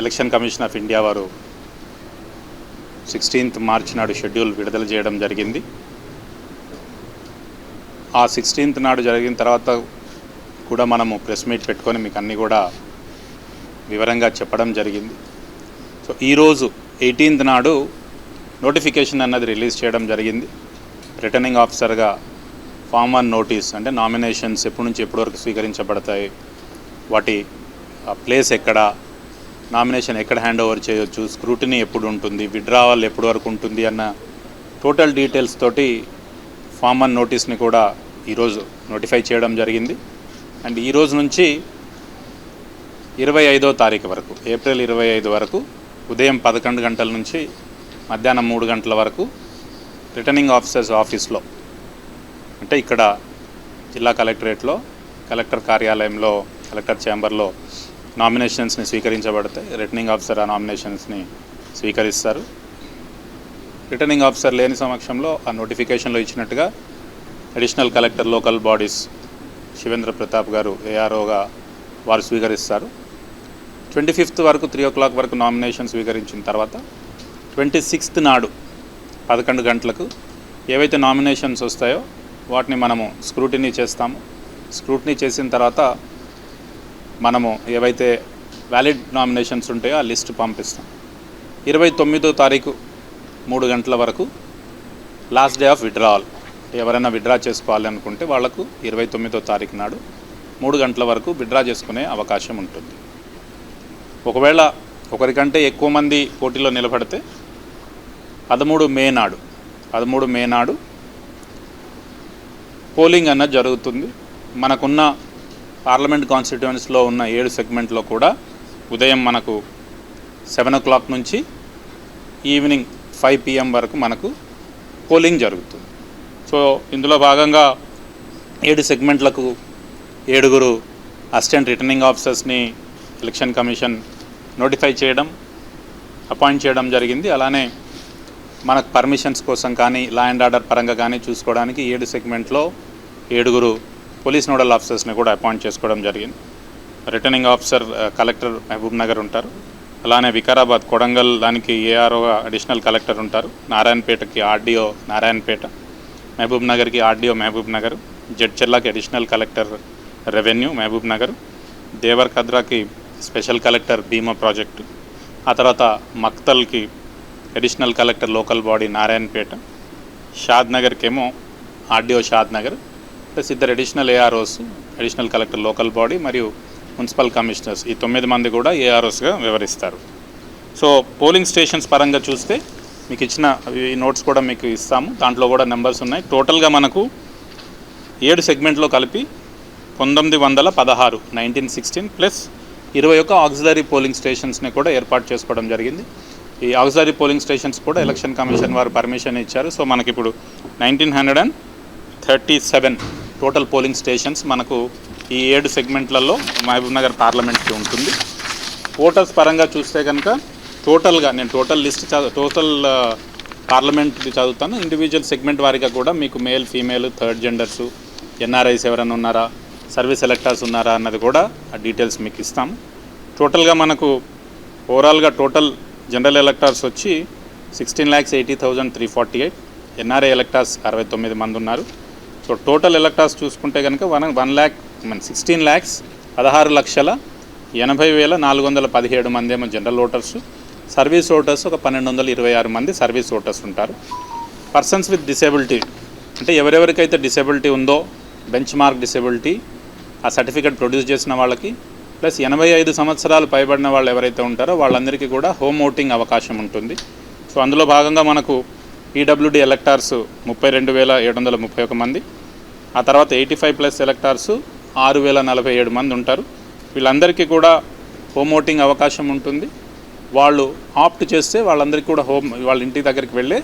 Election commission of India వారు sixteenth March నాడు schedule విడుదల చేయడం జరిగింది. ఆ సిక్స్టీన్త్ నాడు జరిగిన తర్వాత కూడా మనము ప్రెస్ మీట్ పెట్టుకొని మీకు అన్నీ కూడా వివరంగా చెప్పడం జరిగింది. సో ఈరోజు ఎయిటీన్త్ నాడు నోటిఫికేషన్ అన్నది రిలీజ్ చేయడం జరిగింది. రిటర్నింగ్ ఆఫీసర్గా ఫామ్ వన్ నోటీస్ అంటే నామినేషన్స్ ఎప్పటి నుంచి ఎప్పటి వరకు స్వీకరించబడతాయి వాటి ప్లేస్ ఎక్కడ నామినేషన్ ఎక్కడ హ్యాండ్ ఓవర్ చేయొచ్చు? స్క్రూటినీ ఎప్పుడు ఉంటుంది విడ్రావల్ ఎప్పటి వరకు ఉంటుంది అన్న టోటల్ డీటెయిల్స్ తోటి ఫామ్ నోటీస్ని కూడా ఈరోజు నోటిఫై చేయడం జరిగింది. అండ్ ఈరోజు నుంచి ఇరవై ఐదో తారీఖు వరకు ఏప్రిల్ ఇరవై ఐదు వరకు ఉదయం పదకొండు గంటల నుంచి మధ్యాహ్నం మూడు గంటల వరకు రిటర్నింగ్ ఆఫీసర్స్ ఆఫీస్లో అంటే ఇక్కడ జిల్లా కలెక్టరేట్లో కలెక్టర్ కార్యాలయంలో కలెక్టర్ ఛాంబర్లో నామినేషన్స్ని స్వీకరించబడతాయి రిటర్నింగ్ ఆఫీసర్ ఆ నామినేషన్స్ని స్వీకరిస్తారు. రిటర్నింగ్ ఆఫీసర్ లేని సమక్షంలో ఆ నోటిఫికేషన్లో ఇచ్చినట్టుగా additional collector local bodies Shivendra Pratap garu ఏఆర్ఓగా వారు స్వీకరిస్తారు. ట్వంటీ ఫిఫ్త్ వరకు త్రీ ఓ క్లాక్ వరకు నామినేషన్ స్వీకరించిన తర్వాత ట్వంటీ సిక్స్త్ నాడు పదకొండు గంటలకు ఏవైతే నామినేషన్స్ వస్తాయో వాటిని మనము స్క్రూటినీ చేస్తాము. స్క్రూటినీ చేసిన తర్వాత మనము ఏవైతే వ్యాలిడ్ నామినేషన్స్ ఉంటాయో ఆ లిస్ట్ పంపిస్తాం. ఇరవై తొమ్మిదో తారీఖు మూడు గంటల వరకు లాస్ట్ డే ఆఫ్ విడ్రావల్ ఎవరైనా విడ్రా చేసుకోవాలి అనుకుంటే వాళ్ళకు ఇరవై తొమ్మిదో తారీఖు నాడు మూడు గంటల వరకు విడ్రా చేసుకునే అవకాశం ఉంటుంది. ఒకవేళ ఒకరికంటే ఎక్కువ మంది పోటీలో నిలబడితే పదమూడు మే నాడు పదమూడు మే నాడు పోలింగ్ అన్నది జరుగుతుంది. మనకున్న పార్లమెంట్ కాన్స్టిట్యువెన్స్లో ఉన్న ఏడు సెగ్మెంట్లో కూడా ఉదయం మనకు సెవెన్ ఓ క్లాక్ నుంచి ఈవినింగ్ ఫైవ్ పిఎం వరకు మనకు పోలింగ్ జరుగుతుంది. సో ఇందులో భాగంగా ఏడు సెగ్మెంట్లకు ఏడుగురు అసిస్టెంట్ రిటర్నింగ్ ఆఫీసర్స్ని ఎలక్షన్ కమిషన్ నోటిఫై చేయడం అపాయింట్ చేయడం జరిగింది. అలానే మనకు పర్మిషన్స్ కోసం కానీ లా అండ్ ఆర్డర్ పరంగా కానీ చూసుకోవడానికి ఏడు సెగ్మెంట్లో ఏడుగురు పోలీస్ నోడల్ ఆఫీసర్స్ని కూడా అపాయింట్ చేసుకోవడం జరిగింది. Returning officer collector Mahabub Nagar ఉంటారు. అలానే వికారాబాద్ కొడంగల్ దానికి ఏఆర్ఓగా అడిషనల్ కలెక్టర్ ఉంటారు. నారాయణపేటకి ఆర్డీఓ నారాయణపేట మహబూబ్ నగర్కి RDO Mahabub Nagar జడ్చెర్లాకి additional collector revenue Mahabub Nagar Devar కద్రాకి special collector Bhima project ఆ తర్వాత మక్తల్కి additional collector local body Narayanpet Shad నగర్కేమో RDO షాద్ నగర్ ప్లస్ ఇద్దరు additional AROs additional collector local body మరియు municipal commissioners ఈ తొమ్మిది మంది కూడా ఏఆర్ఓస్గా వివరిస్తారు. సో పోలింగ్ స్టేషన్స్ పరంగా చూస్తే మీకు ఇచ్చిన ఈ నోట్స్ కూడా మీకు ఇస్తాము. దాంట్లో కూడా నెంబర్స్ ఉన్నాయి. టోటల్గా మనకు ఏడు సెగ్మెంట్లో కలిపి పంతొమ్మిది వందల పదహారు నైన్టీన్ సిక్స్టీన్ ప్లస్ ఇరవై ఒక్క ఆక్సిలరీ పోలింగ్ స్టేషన్స్ని కూడా ఏర్పాటు చేసుకోవడం జరిగింది. ఈ ఆక్సిలరీ పోలింగ్ స్టేషన్స్ కూడా ఎలక్షన్ కమిషన్ వారు పర్మిషన్ ఇచ్చారు. సో మనకిప్పుడు nineteen hundred and thirty seven total polling stations మనకు ఈ ఏడు సెగ్మెంట్లలో మహబూబ్నగర్ పార్లమెంట్కి ఉంటుంది. ఓటర్స్ పరంగా చూస్తే కనుక టోటల్గా నేను టోటల్ లిస్ట్ చదువు టోటల్ పార్లమెంట్ చదువుతాను. ఇండివిజువల్ సెగ్మెంట్ వారిగా కూడా మీకు male female third genders NRIs ఎవరైనా ఉన్నారా సర్వీస్ ఎలక్టర్స్ ఉన్నారా అన్నది కూడా ఆ డీటెయిల్స్ మీకు ఇస్తాం టోటల్గా మనకు ఓవరాల్గా టోటల్ జనరల్ ఎలక్టర్స్ వచ్చి sixteen lakhs eighty thousand three forty eight NRI electors అరవై తొమ్మిది మంది ఉన్నారు. సో టోటల్ ఎలక్టర్స్ చూసుకుంటే కనుక వన్ వన్ ల్యాక్ మన సిక్స్టీన్ ల్యాక్స్ పదహారు లక్షల ఎనభై వేల నాలుగు వందల పదిహేడు మంది ఏమో జనరల్ ఓటర్స్ సర్వీస్ ఓటర్స్ ఒక పన్నెండు వందల ఇరవై ఆరు మంది సర్వీస్ ఓటర్స్ ఉంటారు. పర్సన్స్ విత్ డిసేబిలిటీ అంటే ఎవరెవరికైతే డిసేబిలిటీ ఉందో బెంచ్ మార్క్ డిసేబిలిటీ ఆ సర్టిఫికేట్ ప్రొడ్యూస్ చేసిన వాళ్ళకి ప్లస్ ఎనభై ఐదు సంవత్సరాలు పైబడిన వాళ్ళు ఎవరైతే ఉంటారో వాళ్ళందరికీ కూడా హోమ్ ఓటింగ్ అవకాశం ఉంటుంది. సో అందులో భాగంగా మనకు పీడబ్ల్యూడి ఎలక్టార్స్ ముప్పై రెండు వేల ఏడు వందల ముప్పై ఒక మంది ఆ తర్వాత ఎయిటీ ఫైవ్ ప్లస్ సెలెక్టార్స్ ఆరు వేల నలభై ఏడు మంది ఉంటారు. వీళ్ళందరికీ కూడా హోమ్ ఓటింగ్ అవకాశం ఉంటుంది. వాళ్ళు ఆప్ట్ చేస్తే వాళ్ళందరికీ కూడా హోమ్ వాళ్ళ ఇంటి దగ్గరికి వెళ్ళే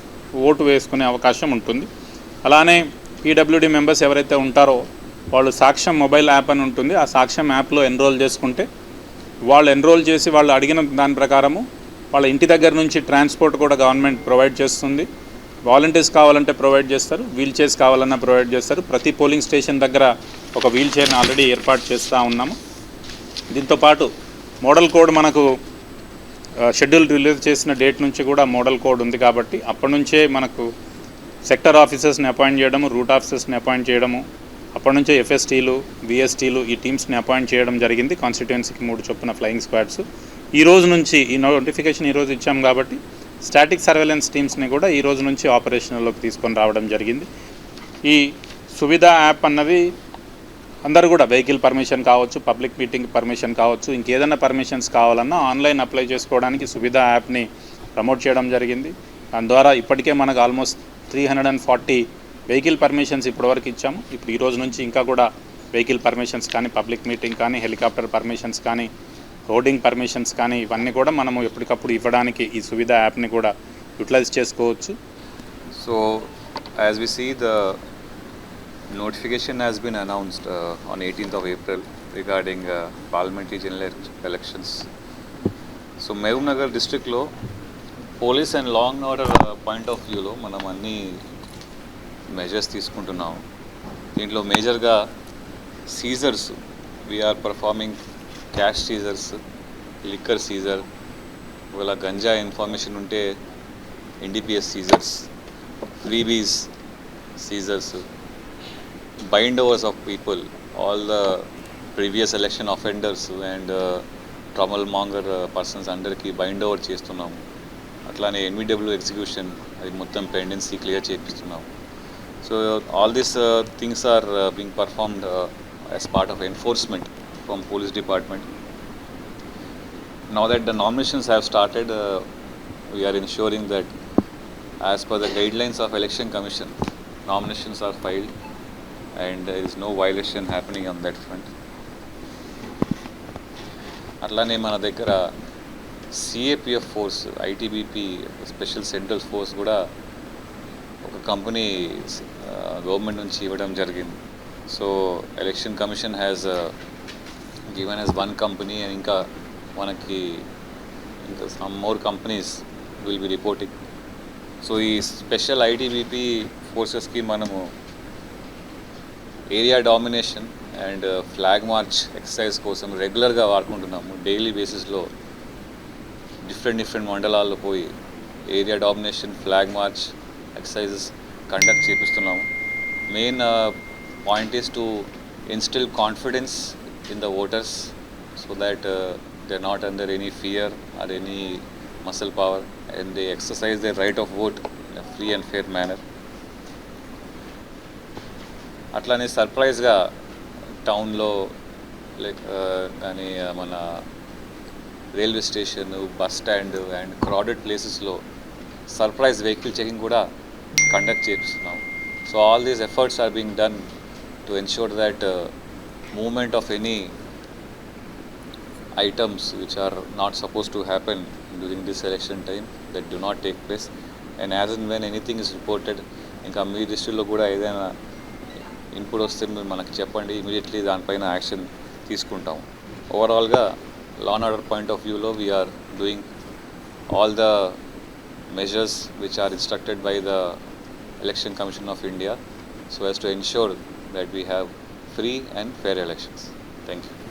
ఓటు వేసుకునే అవకాశం ఉంటుంది. అలానే పీడబ్ల్యూడి మెంబర్స్ ఎవరైతే ఉంటారో వాళ్ళు సాక్ష్యం మొబైల్ యాప్ అని ఉంటుంది. ఆ సాక్ష్యం యాప్లో ఎన్రోల్ చేసుకుంటే వాళ్ళు ఎన్రోల్ చేసి వాళ్ళు అడిగిన దాని ప్రకారము వాళ్ళ ఇంటి దగ్గర నుంచి ట్రాన్స్పోర్ట్ కూడా గవర్నమెంట్ ప్రొవైడ్ చేస్తుంది. వాలంటీర్స్ కావాలంటే ప్రొవైడ్ చేస్తారు వీల్ చైర్స్ కావాలన్నా ప్రొవైడ్ చేస్తారు. ప్రతి పోలింగ్ స్టేషన్ దగ్గర ఒక వీల్ చైర్ని ఆల్రెడీ ఏర్పాటు చేస్తూ ఉన్నాము. దీంతో పాటు మోడల్ కోడ్ మనకు షెడ్యూల్ రిలీజ్ చేసిన డేట్ నుంచి కూడా మోడల్ కోడ్ ఉంది కాబట్టి అప్పటి నుంచే మనకు సెక్టర్ ఆఫీసర్స్ని అపాయింట్ చేయడము రూట్ ఆఫీసర్స్ని అపాయింట్ చేయడము అప్పటి నుంచే ఎఫ్ఎస్టీలు విఎస్టీలు ఈ టీమ్స్ని అపాయింట్ చేయడం జరిగింది కాన్స్టిట్యుయెన్సీకి మూడు చొప్పున ఫ్లయింగ్ స్క్వాడ్స్. ఈ రోజు నుంచి ఈ నోటిఫికేషన్ ఈ రోజు ఇచ్చాం కాబట్టి స్టాటిక్ సర్వేలెన్స్ టీమ్స్ని కూడా ఈ రోజు నుంచి ఆపరేషన్లోకి తీసుకొని రావడం జరిగింది. ఈ సువిధ యాప్ అన్నది అందరూ కూడా వెహికల్ పర్మిషన్ కావచ్చు పబ్లిక్ మీటింగ్ పర్మిషన్ కావచ్చు ఇంకేదైనా పర్మిషన్స్ కావాలన్నా ఆన్లైన్ అప్లై చేసుకోవడానికి సువిధ యాప్ని ప్రమోట్ చేయడం జరిగింది. దాని ద్వారా ఇప్పటికే మనకు almost three hundred and forty vehicle permissions ఇప్పటివరకు ఇచ్చాము. ఇప్పుడు ఈ రోజు నుంచి ఇంకా కూడా వెహికల్ పర్మిషన్స్ కానీ పబ్లిక్ మీటింగ్ కానీ హెలికాప్టర్ పర్మిషన్స్ కానీ రోడింగ్ పర్మిషన్స్ కానీ ఇవన్నీ కూడా మనము ఎప్పటికప్పుడు ఇవ్వడానికి ఈ సువిధ యాప్ని కూడా యూటిలైజ్ చేసుకోవచ్చు. So as we see the notification has been announced on eighteenth of April regarding parliamentary general elections so Mahabub Nagar డిస్ట్రిక్ట్లో police and long order point of వ్యూలో మనం అన్ని మెజర్స్ తీసుకుంటున్నాం దీంట్లో మేజర్గా seizures we're performing cash seizures liquor seizure ఒకవేళ ganja information ఉంటే NDPS seizures freebies seizures bind overs of people all the previous election offenders and uh, trouble mongers uh, persons అందరికీ bind over చేస్తున్నాము అట్లానే ఎన్విడబ్ల్యూ ఎగ్జిక్యూషన్ అది మొత్తం pendency clear చేపిస్తున్నాం. So all these things are being performed as part of enforcement from police department. now that the nominations have started, uh, we are ensuring that as per the guidelines of election commission, nominations are filed and there is no violation happening on that front. అట్లానే మన దగ్గర CAPF force ITBP special central force కూడా ఒక company government నుంచి ఇవ్వడం జరిగింది so election commission has given us one company and ఇంకా మనకి ఇంకా some more companies will be reporting so ఈ స్పెషల్ ఐటీబీపీ ఫోర్సెస్కి మనము area domination and flag march exercise కోసం రెగ్యులర్గా వాడుకుంటున్నాము. డైలీ బేసిస్లో డిఫరెంట్ డిఫరెంట్ మండలాల్లో పోయి area domination flag march exercises conduct చేపిస్తున్నాము. Main point is to instil confidence in the voters so that they not under any fear or any muscle power and they exercise their right of vote in a free and fair manner. అట్లానే సర్ప్రైజ్గా టౌన్లో like కానీ uh, మన railway station bus stand and crowded ప్లేసెస్లో surprise vehicle checking కూడా conduct చేపిస్తున్నాం so all these efforts are being done to ensure that movement of any items which are not supposed to happen during this election time that do not take place. And as and when anything is reported ఇంకా మీ దృష్టిలో కూడా ఏదైనా input వస్తే మీరు మనకి చెప్పండి immediately దానిపైన యాక్షన్ తీసుకుంటాం. ఓవరాల్గా law and order point of వ్యూలో we're doing all the measures which are instructed by the election commission of India so as to ensure that we have free and fair elections. Thank you.